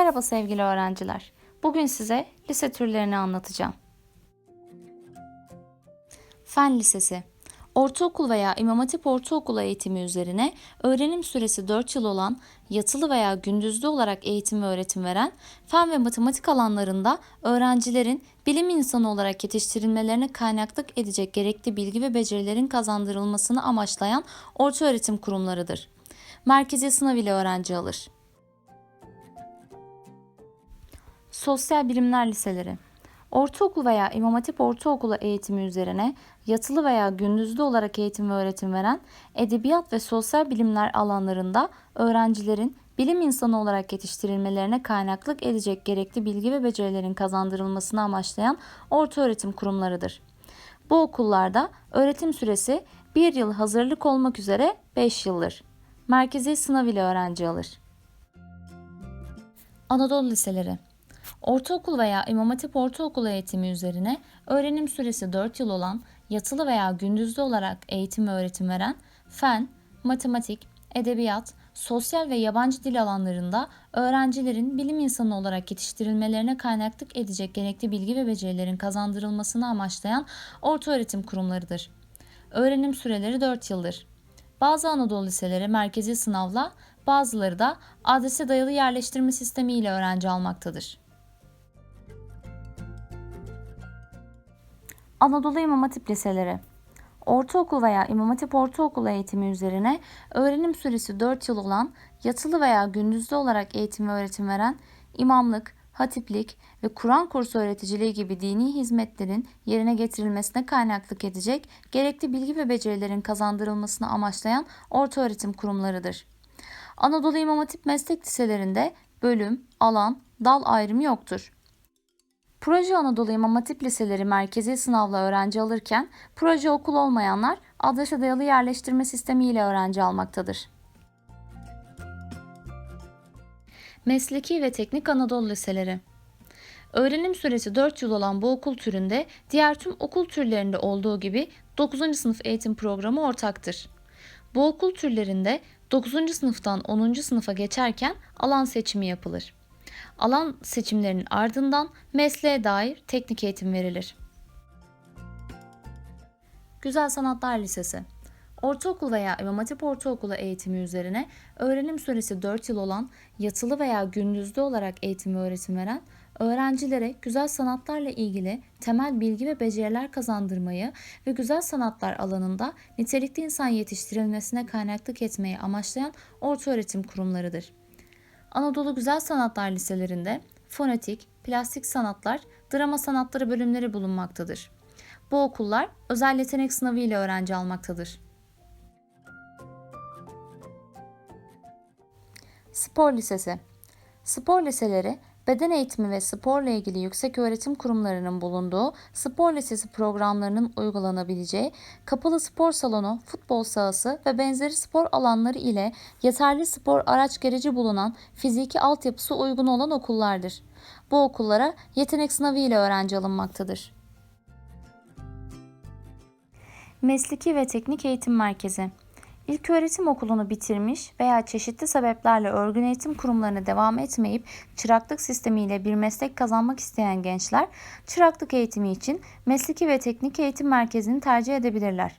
Merhaba sevgili öğrenciler. Bugün size lise türlerini anlatacağım. Fen Lisesi Ortaokul veya İmam Hatip Ortaokulu eğitimi üzerine öğrenim süresi 4 yıl olan, yatılı veya gündüzlü olarak eğitim ve öğretim veren, fen ve matematik alanlarında öğrencilerin bilim insanı olarak yetiştirilmelerine kaynaklık edecek gerekli bilgi ve becerilerin kazandırılmasını amaçlayan ortaöğretim kurumlarıdır. Merkezi sınav ile öğrenci alır. Sosyal Bilimler Liseleri Ortaokul veya İmam Hatip Ortaokulu eğitimi üzerine yatılı veya gündüzlü olarak eğitim ve öğretim veren edebiyat ve sosyal bilimler alanlarında öğrencilerin bilim insanı olarak yetiştirilmelerine kaynaklık edecek gerekli bilgi ve becerilerin kazandırılmasını amaçlayan ortaöğretim kurumlarıdır. Bu okullarda öğretim süresi 1 yıl hazırlık olmak üzere 5 yıldır. Merkezi sınav ile öğrenci alır. Anadolu Liseleri Ortaokul veya İmam Hatip Ortaokulu eğitimi üzerine öğrenim süresi 4 yıl olan, yatılı veya gündüzlü olarak eğitim ve öğretim veren, fen, matematik, edebiyat, sosyal ve yabancı dil alanlarında öğrencilerin bilim insanı olarak yetiştirilmelerine kaynaklık edecek gerekli bilgi ve becerilerin kazandırılmasını amaçlayan ortaöğretim kurumlarıdır. Öğrenim süreleri 4 yıldır. Bazı Anadolu liseleri merkezi sınavla, bazıları da adrese dayalı yerleştirme sistemi ile öğrenci almaktadır. Anadolu İmam Hatip Liseleri Ortaokul veya İmam Hatip Ortaokulu eğitimi üzerine öğrenim süresi 4 yıl olan, yatılı veya gündüzlü olarak eğitim ve öğretim veren imamlık, hatiplik ve Kur'an kursu öğreticiliği gibi dini hizmetlerin yerine getirilmesine kaynaklık edecek gerekli bilgi ve becerilerin kazandırılmasını amaçlayan ortaöğretim kurumlarıdır. Anadolu İmam Hatip Meslek Liselerinde bölüm, alan, dal ayrımı yoktur. Proje Anadolu İmam Hatip Liseleri merkezi sınavla öğrenci alırken proje okul olmayanlar adrese dayalı yerleştirme sistemi ile öğrenci almaktadır. Mesleki ve Teknik Anadolu Liseleri Öğrenim süresi 4 yıl olan bu okul türünde diğer tüm okul türlerinde olduğu gibi 9. sınıf eğitim programı ortaktır. Bu okul türlerinde 9. sınıftan 10. sınıfa geçerken alan seçimi yapılır. Alan seçimlerinin ardından mesleğe dair teknik eğitim verilir. Güzel Sanatlar Lisesi Ortaokul veya İmam Hatip Ortaokulu eğitimi üzerine öğrenim süresi 4 yıl olan, yatılı veya gündüzlü olarak eğitim ve öğretim veren, öğrencilere güzel sanatlarla ilgili temel bilgi ve beceriler kazandırmayı ve güzel sanatlar alanında nitelikli insan yetiştirilmesine kaynaklık etmeyi amaçlayan ortaöğretim kurumlarıdır. Anadolu Güzel Sanatlar Liselerinde fonetik, plastik sanatlar, drama sanatları bölümleri bulunmaktadır. Bu okullar özel yetenek sınavı ile öğrenci almaktadır. Spor Lisesi Spor liseleri beden eğitimi ve sporla ilgili yüksek öğretim kurumlarının bulunduğu spor lisesi programlarının uygulanabileceği kapalı spor salonu, futbol sahası ve benzeri spor alanları ile yeterli spor araç gereci bulunan fiziki altyapısı uygun olan okullardır. Bu okullara yetenek sınavı ile öğrenci alınmaktadır. Mesleki ve Teknik Eğitim Merkezi İlköğretim okulunu bitirmiş veya çeşitli sebeplerle örgün eğitim kurumlarına devam etmeyip çıraklık sistemiyle bir meslek kazanmak isteyen gençler çıraklık eğitimi için mesleki ve teknik eğitim merkezini tercih edebilirler.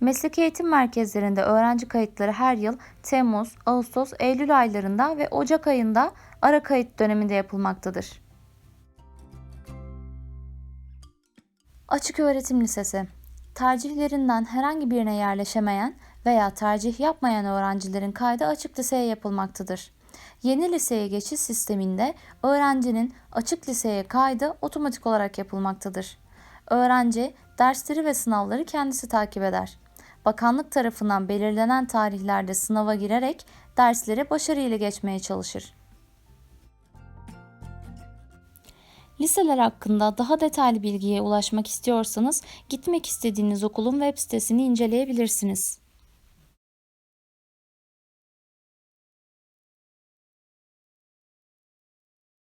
Mesleki eğitim merkezlerinde öğrenci kayıtları her yıl Temmuz, Ağustos, Eylül aylarında ve Ocak ayında ara kayıt döneminde yapılmaktadır. Açık Öğretim Lisesi Tercihlerinden herhangi birine yerleşemeyen veya tercih yapmayan öğrencilerin kaydı açık liseye yapılmaktadır. Yeni liseye geçiş sisteminde öğrencinin açık liseye kaydı otomatik olarak yapılmaktadır. Öğrenci dersleri ve sınavları kendisi takip eder. Bakanlık tarafından belirlenen tarihlerde sınava girerek dersleri başarıyla geçmeye çalışır. Liseler hakkında daha detaylı bilgiye ulaşmak istiyorsanız gitmek istediğiniz okulun web sitesini inceleyebilirsiniz.